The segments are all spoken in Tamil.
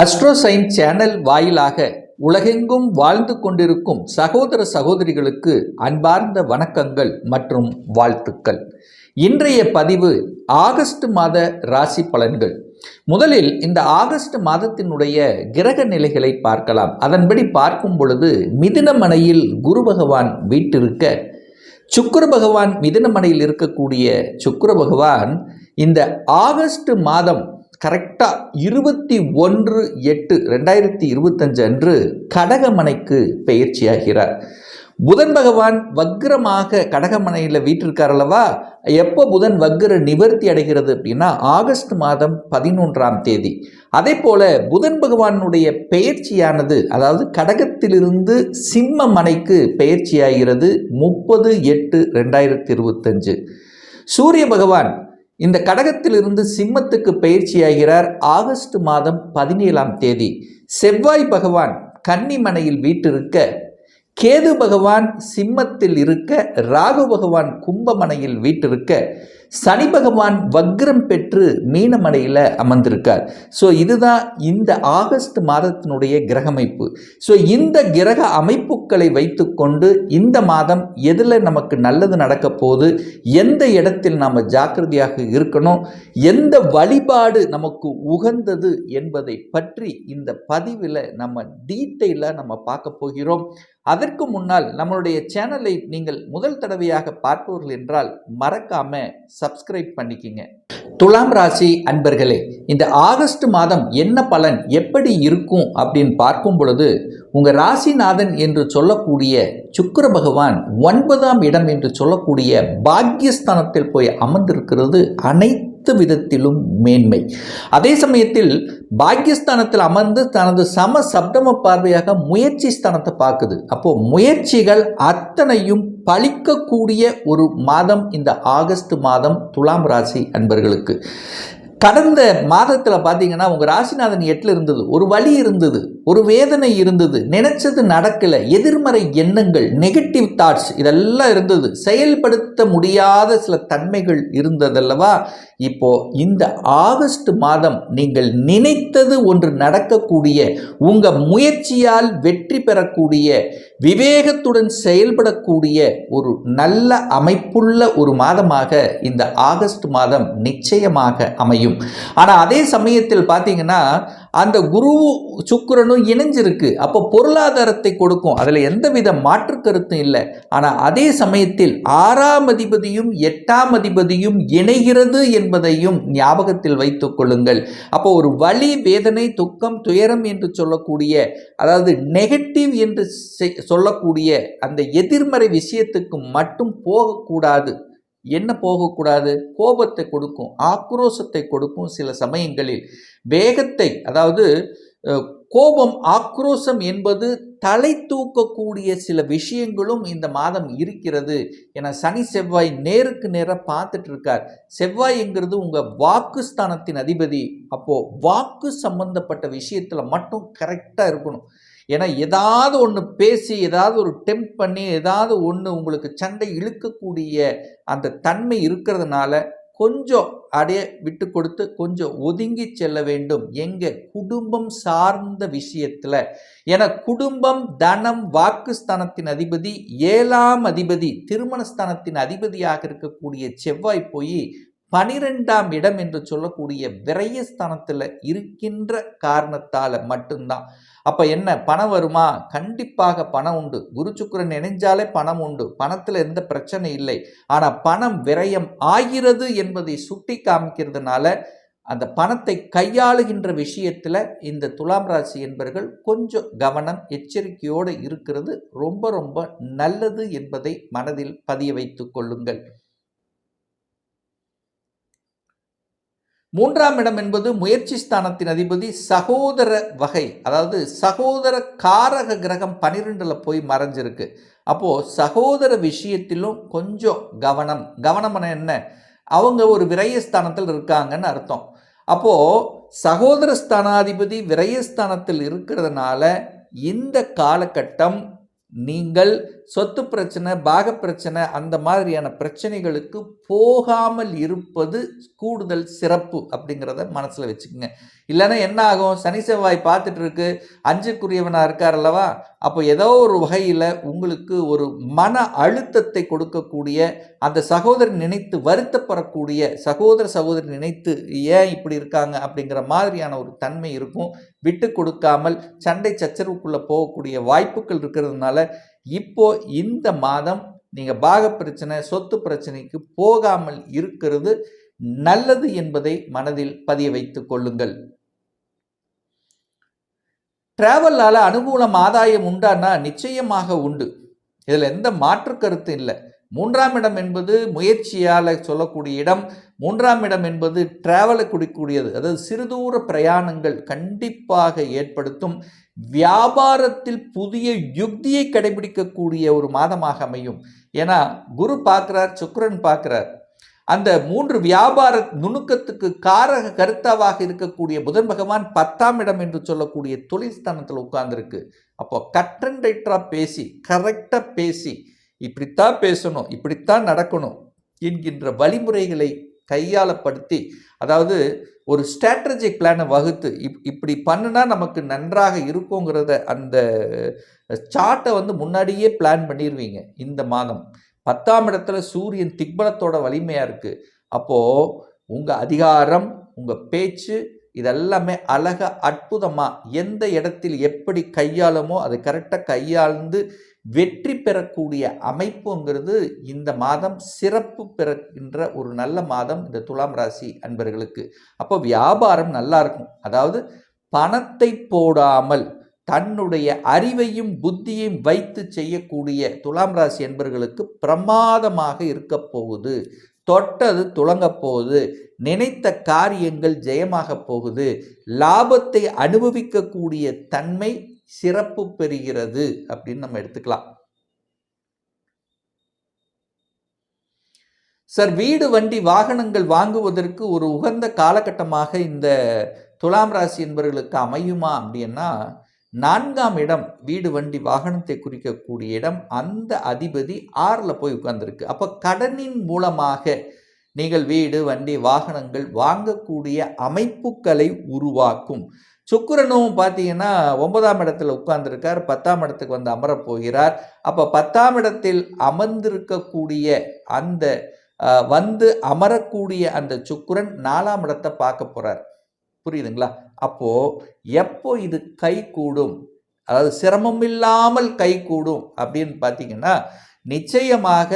அஸ்ட்ரோசைன் சேனல் வாயிலாக உலகெங்கும் வாழ்ந்து கொண்டிருக்கும் சகோதர சகோதரிகளுக்கு அன்பார்ந்த வணக்கங்கள் மற்றும் வாழ்த்துக்கள். இன்றைய பதிவு ஆகஸ்ட் மாத ராசி பலன்கள். முதலில் இந்த ஆகஸ்ட் மாதத்தினுடைய கிரக நிலைகளை பார்க்கலாம். அதன்படி பார்க்கும் பொழுது மிதினமனையில் குரு பகவான் வீட்டிருக்க சுக்கர பகவான் மிதினமனையில் இருக்கக்கூடிய சுக்கர பகவான் இந்த ஆகஸ்ட் மாதம் கரெக்டாக இருபத்தி ஒன்று எட்டு ரெண்டாயிரத்தி இருபத்தஞ்சு அன்று கடகமனைக்கு பயிற்சியாகிறார் புதன் பகவான் வக்ரமாக கடகமனையில் வீட்டிருக்கார் அல்லவா? எப்போ புதன் வக்ர நிவர்த்தி அடைகிறது அப்படின்னா ஆகஸ்ட் மாதம் பதினொன்றாம் தேதி. அதே போல் புதன் பகவானுடைய பெயர்ச்சியானது அதாவது கடகத்திலிருந்து சிம்ம மனைக்கு பெயர்ச்சியாகிறது முப்பது எட்டு ரெண்டாயிரத்தி இருபத்தஞ்சு. சூரிய பகவான் இந்த கடகத்திலிருந்து சிம்மத்துக்கு பயிற்சியாகிறார் ஆகஸ்ட் மாதம் பதினேழாம் தேதி. செவ்வாய் பகவான் கன்னிமனையில் வீட்டிருக்க கேது பகவான் சிம்மத்தில் இருக்க ராகு பகவான் கும்பமனையில் வீட்டிருக்க சனி பகவான் வக்ரம் பெற்று மீனமடையில் அமர்ந்திருக்கார். ஸோ இதுதான் இந்த ஆகஸ்ட் மாதத்தினுடைய கிரகமைப்பு. ஸோ இந்த கிரக அமைப்புகளை வைத்துக்கொண்டு இந்த மாதம் எதில் நமக்கு நல்லது நடக்க போகுது எந்த இடத்தில் நாம் ஜாக்கிரதையாக இருக்கணும் எந்த வழிபாடு நமக்கு உகந்தது என்பதை பற்றி இந்த பதிவில் நம்ம டீட்டெயிலாக நம்ம பார்க்க போகிறோம். அதற்கு முன்னால் நம்மளுடைய சேனலை நீங்கள் முதல் தடவையாக பார்ப்பவர்கள் என்றால் மறக்காம சப்ஸ்கிரைப் பண்ணிக்கிங்க. துலாம் ராசி அன்பர்களே இந்த ஆகஸ்ட் மாதம் என்ன பலன் எப்படி இருக்கும் அப்படின்னு பார்க்கும் பொழுது உங்கள் ராசிநாதன் என்று சொல்லக்கூடிய சுக்கர பகவான் ஒன்பதாம் இடம் என்று சொல்லக்கூடிய பாக்யஸ்தானத்தில் போய் அமர்ந்திருக்கிறது அனைத்து அனைத்து விதத்திலும் மேன்மை. அதே சமயத்தில் பாக்கியஸ்தானத்தில் அமர்ந்து தனது சம சப்தம பார்வையாக முயற்சி ஸ்தானத்தை பார்க்குது. அப்போ முயற்சிகள் அத்தனையும் பழிக்கக்கூடிய ஒரு மாதம் இந்த ஆகஸ்ட் மாதம் துலாம் ராசி அன்பர்களுக்கு. கடந்த மாதத்தில் பார்த்தீங்கன்னா உங்கள் ராசிநாதன் எட்டில் இருந்தது. ஒரு வழி இருந்தது. ஒரு வேதனை இருந்தது. நினைச்சது நடக்கலை. எதிர்மறை எண்ணங்கள் நெகட்டிவ் தாட்ஸ் இதெல்லாம் இருந்தது. செயல்படுத்த முடியாத சில தன்மைகள் இருந்ததல்லவா இப்போ இந்த ஆகஸ்ட் மாதம் நீங்கள் நினைத்தது ஒன்று நடக்கக்கூடிய உங்கள் முயற்சியால் வெற்றி பெறக்கூடிய விவேகத்துடன் செயல்படக்கூடிய ஒரு நல்ல அமைப்புள்ள ஒரு மாதமாக இந்த ஆகஸ்ட் மாதம் நிச்சயமாக அமையும். ஆனால் அதே சமயத்தில் பார்த்தீங்கன்னா அந்த குரு சுக்கிரனும் இணைஞ்சிருக்கு. அப்போ பொருளாதாரத்தை கொடுக்கும். அதில் எந்தவித மாற்று கருத்தும் இல்லை. ஆனால் அதே சமயத்தில் ஆறாம் அதிபதியும் எட்டாம் அதிபதியும் இணைகிறது என்பதையும் ஞாபகத்தில் வைத்துக் கொள்ளுங்கள். அப்போ ஒரு வலி வேதனை துக்கம் துயரம் என்று சொல்லக்கூடிய அதாவது நெகட்டிவ் என்று சொல்லக்கூடிய அந்த எதிர்மறை விஷயத்துக்கு மட்டும் போகக்கூடாது. என்ன போகக்கூடாது? கோபத்தை கொடுக்கும் ஆக்ரோஷத்தை கொடுக்கும் சில சமயங்களில் வேகத்தை அதாவது கோபம் ஆக்ரோஷம் என்பது தலை தூக்கக்கூடிய சில விஷயங்களும் இந்த மாதம் இருக்கிறது. என சனி செவ்வாய் நேருக்கு நேராக பார்த்துட்டு இருக்கார் செவ்வாய்ங்கிறது உங்கள் வாக்குஸ்தானத்தின் அதிபதி. அப்போது வாக்கு சம்பந்தப்பட்ட விஷயத்தில் மட்டும் கரெக்டாக இருக்கணும். ஏன்னா ஏதாவது ஒன்று பேசி ஏதாவது ஒரு டெம்ப் பண்ணி ஏதாவது ஒன்று உங்களுக்கு சண்டை இழுக்கக்கூடிய அந்த தன்மை இருக்கிறதுனால கொஞ்சம் அடைய விட்டு கொடுத்து கொஞ்சம் ஒதுங்கி செல்ல வேண்டும். எங்கள் குடும்பம் சார்ந்த விஷயத்தில். ஏன்னா குடும்பம் தனம் வாக்குஸ்தானத்தின் அதிபதி ஏழாம் அதிபதி திருமணஸ்தானத்தின் அதிபதியாக இருக்கக்கூடிய செவ்வாய் போய் பனிரெண்டாம் இடம் என்று சொல்லக்கூடிய விரயஸ்தானத்தில் இருக்கின்ற காரணத்தால் மட்டும்தான். அப்போ என்ன பணம் வருமா? கண்டிப்பாக பணம் உண்டு. குரு சுக்கரன் நினைஞ்சாலே பணம் உண்டு. பணத்தில் எந்த பிரச்சனை இல்லை. ஆனால் பணம் விரயம் ஆகிறது என்பதை சுட்டி காமிக்கிறதுனால அந்த பணத்தை கையாளுகின்ற விஷயத்தில் இந்த துலாம் ராசி என்பவர்கள் கொஞ்சம் கவனம் எச்சரிக்கையோடு இருக்கிறது. ரொம்ப ரொம்ப நல்லது என்பதை மனதில் பதிய வைத்து கொள்ளுங்கள். மூன்றாம் இடம் என்பது முயற்சி ஸ்தானத்தின் அதிபதி சகோதர வகை. அதாவது சகோதர காரக கிரகம் பன்னிரெண்டில் போய் மறைஞ்சிருக்கு. அப்போது சகோதர விஷயத்திலும் கொஞ்சம் கவனம். கவனம்னா என்ன? அவங்க ஒரு விரயஸ்தானத்தில் இருக்காங்கன்னு அர்த்தம். அப்போது சகோதர ஸ்தானாதிபதி விரயஸ்தானத்தில் இருக்கிறதுனால இந்த காலகட்டம் நீங்கள் சொத்து பிரச்சனை பாக பிரச்சனை அந்த மாதிரியான பிரச்சனைகளுக்கு போகாமல் இருப்பது கூடுதல் சிறப்பு அப்படிங்கிறத மனசில் வச்சுக்கோங்க. இல்லைன்னா என்ன ஆகும்? சனி செவ்வாய் பார்த்துட்டு இருக்கு அஞ்சுக்குரியவனாக இருக்கார் அல்லவா? அப்போ ஏதோ ஒரு வகையில் உங்களுக்கு ஒரு மன அழுத்தத்தை கொடுக்கக்கூடிய அந்த சகோதரி நினைத்து வருத்தப்படக்கூடிய சகோதர சகோதரி நினைத்து ஏன் இப்படி இருக்காங்க அப்படிங்கிற மாதிரியான ஒரு தன்மை இருக்கும். விட்டு கொடுக்காமல் சண்டை சச்சரவுக்குள்ளே போகக்கூடிய வாய்ப்புகள் இருக்கிறதுனால இப்போ இந்த மாதம் நீங்கள் பாக பிரச்சனை சொத்து பிரச்சனைக்கு போகாமல் இருக்கிறது நல்லது என்பதை மனதில் பதிய வைத்துக் கொள்ளுங்கள். டிராவலால் அனுகூலம் ஆதாயம் உண்டானா நிச்சயமாக உண்டு. இதில் எந்த மாற்று கருத்து இல்லை. மூன்றாம் இடம் என்பது முயற்சியால் சொல்லக்கூடிய இடம். மூன்றாம் இடம் என்பது டிராவலை குடிக்கூடியது அதாவது சிறுதூர பிரயாணங்கள் கண்டிப்பாக ஏற்படுத்தும். வியாபாரத்தில் புதிய யுக்தியை கடைபிடிக்கக்கூடிய ஒரு மாதமாக அமையும். ஏன்னா குரு பார்க்குறார் சுக்கரன் பார்க்குறார். அந்த மூன்று வியாபார நுணுக்கத்துக்கு காரக கருத்தாவாக இருக்கக்கூடிய புதன் பகவான் பத்தாம் இடம் என்று சொல்லக்கூடிய தொழில் ஸ்தானத்தில் உட்கார்ந்துருக்கு. அப்போ கட்டன் ரைட்டராக பேசி கரெக்டாக பேசி இப்படித்தான் பேசணும் இப்படித்தான் நடக்கணும் என்கின்ற வழிமுறைகளை கையாளப்படுத்தி அதாவது ஒரு ஸ்ட்ராட்டஜிக் பிளானை வகுத்து இப் இப்படி பண்ணுனா நமக்கு நன்றாக இருக்குங்கிறத அந்த சார்ட்டை வந்து முன்னாடியே பிளான் பண்ணிடுவீங்க இந்த மாதம். பத்தாம் இடத்துல சூரியன் திக்பலத்தோட வலிமையாக இருக்குது அப்போது உங்கள் அதிகாரம் உங்கள் பேச்சு இதெல்லாமே அழகாக அற்புதமாக எந்த இடத்தில் எப்படி கையாளுமோ அதை கரெக்டாக கையாழ்ந்து வெற்றி பெறக்கூடிய அமைப்புங்கிறது இந்த மாதம் சிறப்பு பெறுகின்ற ஒரு நல்ல மாதம் இந்த துலாம் ராசி அன்பர்களுக்கு. அப்போ வியாபாரம் நல்லா இருக்கும். அதாவது பணத்தை போடாமல் தன்னுடைய அறிவையும் புத்தியையும் வைத்து செய்யக்கூடிய துலாம் ராசி என்பர்களுக்கு பிரமாதமாக இருக்க போகுது. தொட்டது துளங்க போகுது. நினைத்த காரியங்கள் ஜெயமாக போகுது. லாபத்தை அனுபவிக்கக்கூடிய தன்மை சிறப்பு பெறுகிறது அப்படின்னு நம்ம எடுத்துக்கலாம். சார் வீடு வண்டி வாகனங்கள் வாங்குவதற்கு ஒரு உகந்த காலகட்டமாக இந்த துலாம் ராசி என்பவர்களுக்கு அமையுமா அப்படின்னா நான்காம் இடம் வீடு வண்டி வாகனத்தை குறிக்கக்கூடிய இடம் அந்த அதிபதி ஆறில் போய் உட்கார்ந்துருக்கு. அப்போ கடனின் மூலமாக நீங்கள் வீடு வண்டி வாகனங்கள் வாங்கக்கூடிய அமைப்புகளை உருவாக்கும். சுக்கரனும் பார்த்தீங்கன்னா ஒன்பதாம் இடத்துல உட்கார்ந்துருக்கார். பத்தாம் இடத்துக்கு வந்து அமரப் போகிறார் அப்போ பத்தாம் இடத்தில் அமர்ந்திருக்கக்கூடிய அந்த வந்து அமரக்கூடிய அந்த சுக்கிரன் நாலாம் இடத்தை பார்க்க போகிறார் புரியுதுங்களா? அப்போ எப்போ இது கை கூடும் அதாவது சிரமம் இல்லாமல் கை கூடும் அப்படின்னு பார்த்தீங்கன்னா நிச்சயமாக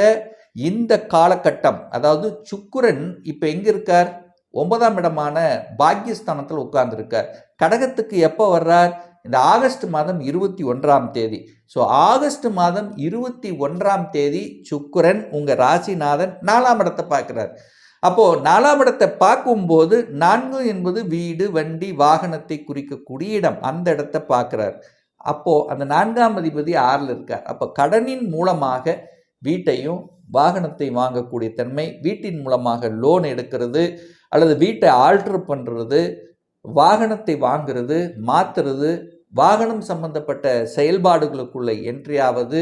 இந்த காலகட்டம் அதாவது சுக்குரன் இப்போ எங்கே இருக்கார்? ஒன்பதாம் இடமான பாக்கியஸ்தானத்தில் உட்கார்ந்துருக்கார். கடகத்துக்கு எப்போ வர்றார்? இந்த ஆகஸ்ட் மாதம் இருபத்தி ஒன்றாம் தேதி. ஸோ ஆகஸ்ட் மாதம் இருபத்தி ஒன்றாம் தேதி சுக்கரன் உங்கள் ராசிநாதன் நாலாம் இடத்தை பார்க்குறார். அப்போது நாலாம் இடத்தை பார்க்கும்போது நான்கு என்பது வீடு வண்டி வாகனத்தை குறிக்கக்கூடிய இடம். அந்த இடத்தை பார்க்குறார். அப்போது அந்த நான்காம் அதிபதி ஆறில் இருக்கார். அப்போ கடனின் மூலமாக வீட்டையும் வாகனத்தை வாங்கக்கூடிய தன்மை வீட்டின் மூலமாக லோன் எடுக்கிறது அல்லது வீட்டை ஆல்ட்ரு பண்ணுறது வாகனத்தை வாங்கிறது மாற்றுறது வாகனம் சம்பந்தப்பட்ட செயல்பாடுகளுக்குள்ள என்ட்ரி ஆவது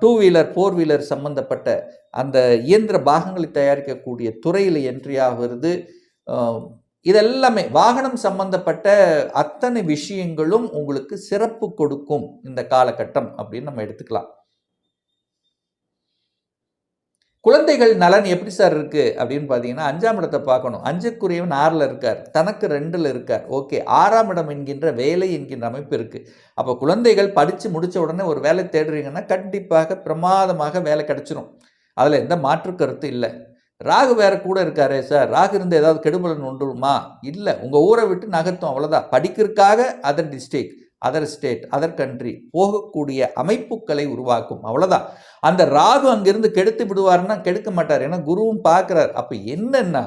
டூ வீலர் ஃபோர் வீலர் சம்பந்தப்பட்ட அந்த இயந்திர பாகங்களை தயாரிக்கக்கூடிய துறையில் என்ட்ரி ஆகிறது இதெல்லாமே வாகனம் சம்பந்தப்பட்ட அத்தனை விஷயங்களும் உங்களுக்கு சிறப்பு கொடுக்கும் இந்த காலகட்டம் அப்படின்னு நம்ம எடுத்துக்கலாம். குழந்தைகள் நலன் எப்படி சார் இருக்குது அப்படின்னு பார்த்தீங்கன்னா அஞ்சாம் இடத்தை பார்க்கணும். அஞ்சுக்குரியவன் ஆறில் இருக்கார். தனக்கு ரெண்டில் இருக்கார். ஓகே. ஆறாம் இடம் என்கின்ற வேலை என்கின்ற அமைப்பு இருக்குது அப்போ குழந்தைகள் படித்து முடித்த உடனே ஒரு வேலை தேடுறீங்கன்னா கண்டிப்பாக பிரமாதமாக வேலை கிடச்சிரும். அதில் எந்த மாற்று கருத்து இல்லை. ராகு வேற கூட இருக்காரே சார். ராகு இருந்து ஏதாவது கெடுபலன் ஒன்றுமா இல்லை. உங்கள் ஊரை விட்டு நகர்த்தும். அவ்வளோதான் படிக்கிறதுக்காக other district other state other country போகக்கூடிய அமைப்புகளை உருவாக்கும். அவ்வளோதான் அந்த ராகு அங்கிருந்து கெடுத்து விடுவார்னா கெடுக்க மாட்டார். ஏன்னா குருவும் பார்க்குறார். அப்போ என்னன்னா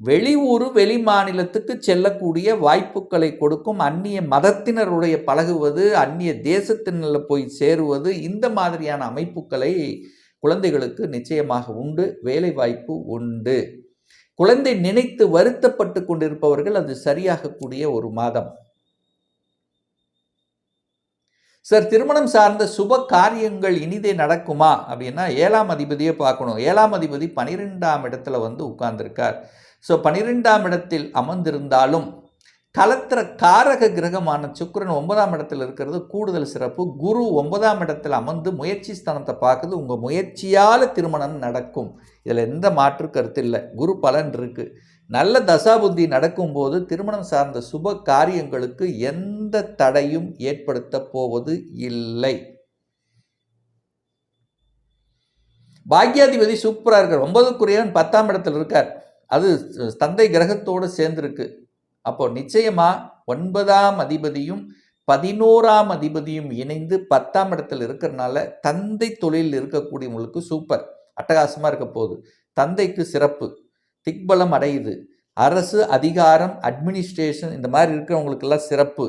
வெளியூர் வெளி மாநிலத்துக்கு செல்லக்கூடிய வாய்ப்புகளை கொடுக்கும். அந்நிய மதத்தினருடைய பழகுவது அந்நிய தேசத்தினில் போய் சேருவது இந்த மாதிரியான அமைப்புகளை குழந்தைகளுக்கு நிச்சயமாக உண்டு. வேலை வாய்ப்பு உண்டு. குழந்தை நினைத்து வருத்தப்பட்டு கொண்டிருப்பவர்கள் அது சரியாகக்கூடிய ஒரு மாதம். சார் திருமணம் சார்ந்த சுப காரியங்கள் இனிதே நடக்குமா? அப்படின்னா ஏழாம் அதிபதியை பார்க்கணும். ஏழாம் அதிபதி பனிரெண்டாம் இடத்துல வந்து உட்கார்ந்திருக்கார். ஸோ பனிரெண்டாம் இடத்தில் அமர்ந்திருந்தாலும் கலத்திர காரக கிரகமான சுக்கரன் ஒன்பதாம் இடத்தில் இருக்கிறது கூடுதல் சிறப்பு. குரு ஒன்பதாம் இடத்தில் அமர்ந்து முயற்சி ஸ்தானத்தை பார்க்குது. உங்கள் முயற்சியால் திருமணம் நடக்கும். இதில் எந்த மாற்று கருத்து இல்லை. குரு பலன் இருக்குது நல்ல தசாபுத்தி நடக்கும்போது திருமணம் சார்ந்த சுப காரியங்களுக்கு எந்த தடையும் ஏற்படுத்த போவது இல்லை. பாக்யாதிபதி சூப்பராக இருக்கார். ஒன்பதுக்குரியவன் பத்தாம் இடத்துல இருக்கார். அது தந்தை கிரகத்தோடு சேர்ந்துருக்கு. அப்போ நிச்சயமா ஒன்பதாம் அதிபதியும் பதினோராம் அதிபதியும் இணைந்து பத்தாம் இடத்தில் இருக்கிறனால தந்தை தொழிலில் இருக்கக்கூடியவங்களுக்கு சூப்பர். அட்டகாசமாக இருக்க போகுது. தந்தைக்கு சிறப்பு. திக்பலம் அடையுது. அரசு அதிகாரம் அட்மினிஸ்ட்ரேஷன் இந்த மாதிரி இருக்கிறவங்களுக்கெல்லாம் சிறப்பு.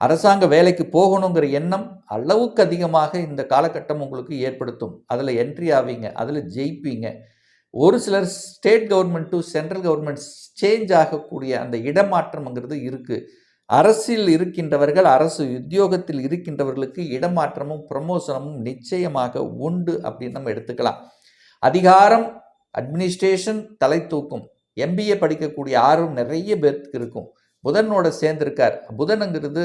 அரசாங்க வேலைக்கு போகணுங்கிற எண்ணம் அளவுக்கு அதிகமாக இந்த காலகட்டம் உங்களுக்கு ஏற்படுத்தும். அதில் என்ட்ரி ஆவீங்க அதில் ஜெயிப்பீங்க. ஒரு சிலர் state government to central government change ஆகக்கூடிய அந்த இடமாற்றம்ங்கிறது இருக்குது அரசில் இருக்கின்றவர்கள் அரசு உத்தியோகத்தில் இருக்கின்றவர்களுக்கு இடமாற்றமும் ப்ரமோஷனமும் நிச்சயமாக உண்டு அப்படின்னு நம்ம எடுத்துக்கலாம். அதிகாரம் அட்மினிஸ்ட்ரேஷன் தலை தூக்கும் எம்பிஏ படிக்கக்கூடிய ஆர்வம் நிறைய பேருக்கு இருக்கும். புதனோட சேர்ந்திருக்கார். புதனுங்கிறது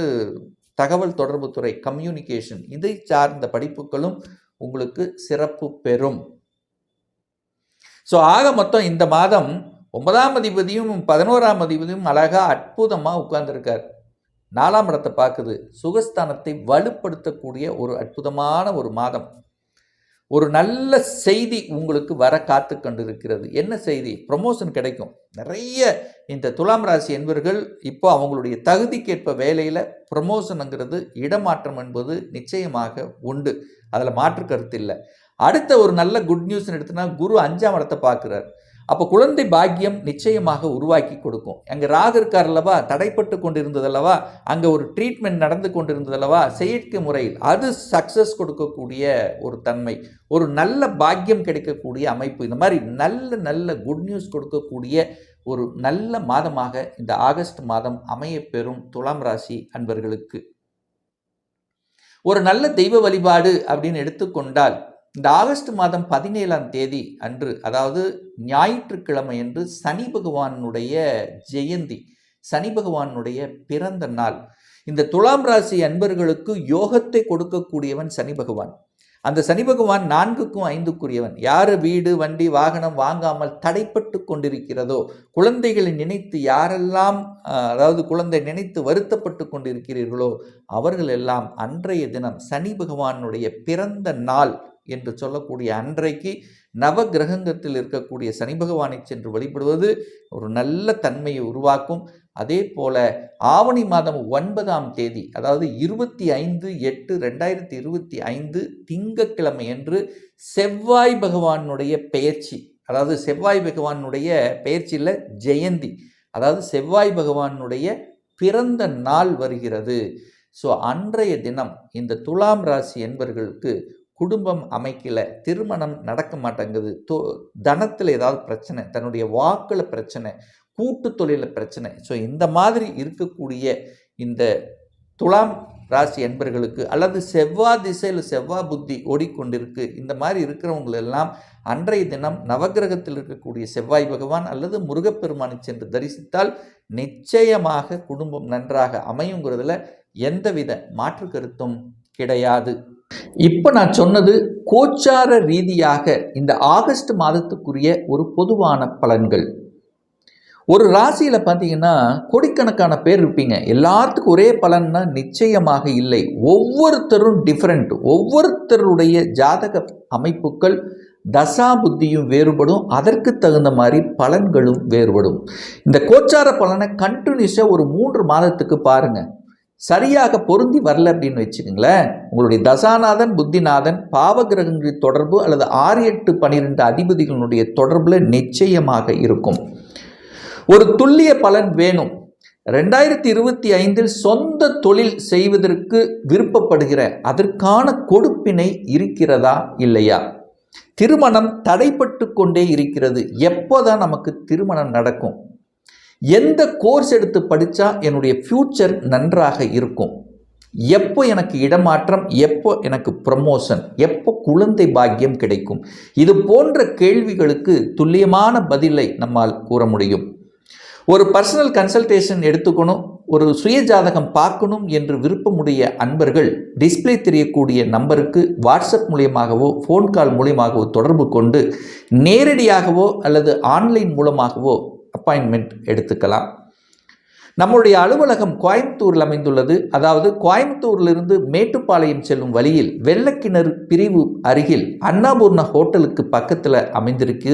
தகவல் தொடர்புத்துறை கம்யூனிகேஷன் இதை சார்ந்த படிப்புகளும் உங்களுக்கு சிறப்பு பெறும். ஸோ ஆக மொத்தம் இந்த மாதம் ஒன்பதாம் அதிபதியும் பதினோராம் அதிபதியும் அழகாக அற்புதமாக உட்கார்ந்துருக்கார். நாலாம் இடத்தை பார்க்குது. சுகஸ்தானத்தை வலுப்படுத்தக்கூடிய ஒரு அற்புதமான ஒரு மாதம். ஒரு நல்ல செய்தி உங்களுக்கு வர காத்து கொண்டிருக்கிறது என்ன செய்தி? ப்ரொமோஷன் கிடைக்கும். நிறைய இந்த துலாம் ராசி என்பவர்கள் இப்போ அவங்களுடைய தகுதிக்கேற்ப வேலையில் ப்ரொமோஷனுங்கிறது இடமாற்றம் என்பது நிச்சயமாக உண்டு. அதில் மாற்று கருத்து இல்லை. அடுத்த ஒரு நல்ல குட் நியூஸ்னு எடுத்தோன்னா குரு அஞ்சாம் இடத்தை பார்க்குறார். அப்போ குழந்தை பாக்கியம் நிச்சயமாக உருவாக்கி கொடுக்கும். அங்கே ராகு இருக்கார் அல்லவா? தடைப்பட்டு கொண்டிருந்ததல்லவா அங்கே ஒரு ட்ரீட்மெண்ட் நடந்து கொண்டிருந்ததல்லவா செயற்கை முறையில் அது சக்ஸஸ் கொடுக்கக்கூடிய ஒரு தன்மை ஒரு நல்ல பாக்கியம் கிடைக்கக்கூடிய அமைப்பு. இந்த மாதிரி நல்ல நல்ல குட் நியூஸ் கொடுக்கக்கூடிய ஒரு நல்ல மாதமாக இந்த ஆகஸ்ட் மாதம் அமையப்பெறும் துலாம் ராசி அன்பர்களுக்கு. ஒரு நல்ல தெய்வ வழிபாடு அப்படின்னு எடுத்துக்கொண்டால் இந்த ஆகஸ்ட் மாதம் பதினேழாம் தேதி அன்று அதாவது ஞாயிற்றுக்கிழமை என்று சனி பகவானுடைய ஜெயந்தி சனி பகவானுடைய பிறந்த நாள். இந்த துலாம் ராசி அன்பர்களுக்கு யோகத்தை கொடுக்கக்கூடியவன் சனி பகவான். அந்த சனி பகவான் நான்குக்கும் ஐந்துக்குரியவன். யார் வீடு வண்டி வாகனம் வாங்காமல் தடைப்பட்டு கொண்டிருக்கிறதோ குழந்தைகளை நினைத்து யாரெல்லாம் அதாவது குழந்தை நினைத்து வருத்தப்பட்டு கொண்டிருக்கிறீர்களோ அவர்கள் எல்லாம் அன்றைய தினம் சனி பகவானுடைய பிறந்த நாள். என்று சொல்லக்கூடிய அன்றைக்கு நவ கிரகங்கத்தில் இருக்கக்கூடிய சனி பகவானை சென்று வழிபடுவது ஒரு நல்ல தன்மையை உருவாக்கும். அதே போல ஆவணி மாதம் ஒன்பதாம் தேதி அதாவது இருபத்தி ஐந்து எட்டு ரெண்டாயிரத்தி இருபத்தி ஐந்து திங்கக்கிழமை என்று செவ்வாய் பகவானுடைய பெயர்ச்சி அதாவது செவ்வாய் பகவானுடைய பெயர்ச்சியில் ஜெயந்தி அதாவது செவ்வாய் பகவானுடைய பிறந்த நாள் வருகிறது. ஸோ அன்றைய தினம் இந்த துலாம் ராசி என்பவர்களுக்கு குடும்பம் அமைக்கல திருமணம் நடக்க மாட்டேங்குது தோ தனத்தில் ஏதாவது பிரச்சனை தன்னுடைய வாக்கில் பிரச்சனை கூட்டு தொழிலில் பிரச்சனை. ஸோ இந்த மாதிரி இருக்கக்கூடிய இந்த துலாம் ராசி என்பர்களுக்கு அல்லது செவ்வாய் திசையில் செவ்வாய் புத்தி ஓடிக்கொண்டிருக்கு இந்த மாதிரி இருக்கிறவங்களெல்லாம் அன்றைய தினம் நவகிரகத்தில் இருக்கக்கூடிய செவ்வாய் பகவான் அல்லது முருகப்பெருமானை சென்று தரிசித்தால் நிச்சயமாக குடும்பம் நன்றாக அமையுங்கிறதுல எந்தவித மாற்று கருத்தும் கிடையாது. இப்போ நான் சொன்னது கோச்சார ரீதியாக இந்த ஆகஸ்ட் மாதத்துக்குரிய ஒரு பொதுவான பலன்கள். ஒரு ராசியில் பார்த்தீங்கன்னா கோடிக்கணக்கான பேர் இருப்பீங்க. எல்லாத்துக்கும் ஒரே பலன்னா நிச்சயமாக இல்லை. ஒவ்வொருத்தரும் டிஃப்ரெண்ட் ஒவ்வொருத்தருடைய ஜாதக அமைப்புகள் தசா புத்தியும் வேறுபடும். அதற்கு தகுந்த மாதிரி பலன்களும் வேறுபடும். இந்த கோச்சார பலனை கண்டினியூஸாக ஒரு மூன்று மாதத்துக்கு பாருங்கள் சரியாக பொருந்தி வரல அப்படின்னு வச்சுக்கோங்களேன் உங்களுடைய தசாநாதன் புத்திநாதன் பாவகிரகங்களின் தொடர்பு அல்லது ஆறு எட்டு பனிரெண்டு அதிபதிகளுடைய தொடர்பில் நிச்சயமாக இருக்கும். ஒரு துல்லிய பலன் வேணும். ரெண்டாயிரத்தி இருபத்தி ஐந்தில் சொந்த தொழில் செய்வதற்கு விருப்பப்படுகிற அதற்கான கொடுப்பினை இருக்கிறதா இல்லையா? திருமணம் தடைப்பட்டு கொண்டே இருக்கிறது. எப்போதான் நமக்கு திருமணம் நடக்கும்? எந்த கோர்ஸ் எடுத்து படித்தா என்னுடைய ஃப்யூச்சர் நன்றாக இருக்கும்? எப்போ எனக்கு இடமாற்றம் எப்போ எனக்கு ப்ரமோஷன் எப்போ குழந்தை பாக்கியம் கிடைக்கும்? இது போன்ற கேள்விகளுக்கு துல்லியமான பதிலை நம்மால் கூற முடியும். ஒரு பர்சனல் கன்சல்டேஷன் எடுத்துக்கணும் ஒரு சுய ஜாதகம் பார்க்கணும் என்று விருப்பமுடைய அன்பர்கள் டிஸ்ப்ளே தெரியக்கூடிய நம்பருக்கு வாட்ஸ்அப் மூலியமாகவோ ஃபோன் கால் மூலியமாகவோ தொடர்பு கொண்டு நேரடியாகவோ அல்லது ஆன்லைன் மூலமாகவோ அப்பாயின்மெண்ட் எடுத்துக்கலாம். நம்முடைய அலுவலகம் கோயம்புத்தூரில் அமைந்துள்ளது. அதாவது கோயம்புத்தூரிலிருந்து மேட்டுப்பாளையம் செல்லும் வழியில் வெள்ளக்கிணறு பிரிவு அருகில் அன்னபூர்ணா ஹோட்டலுக்கு பக்கத்தில் அமைந்திருக்கு.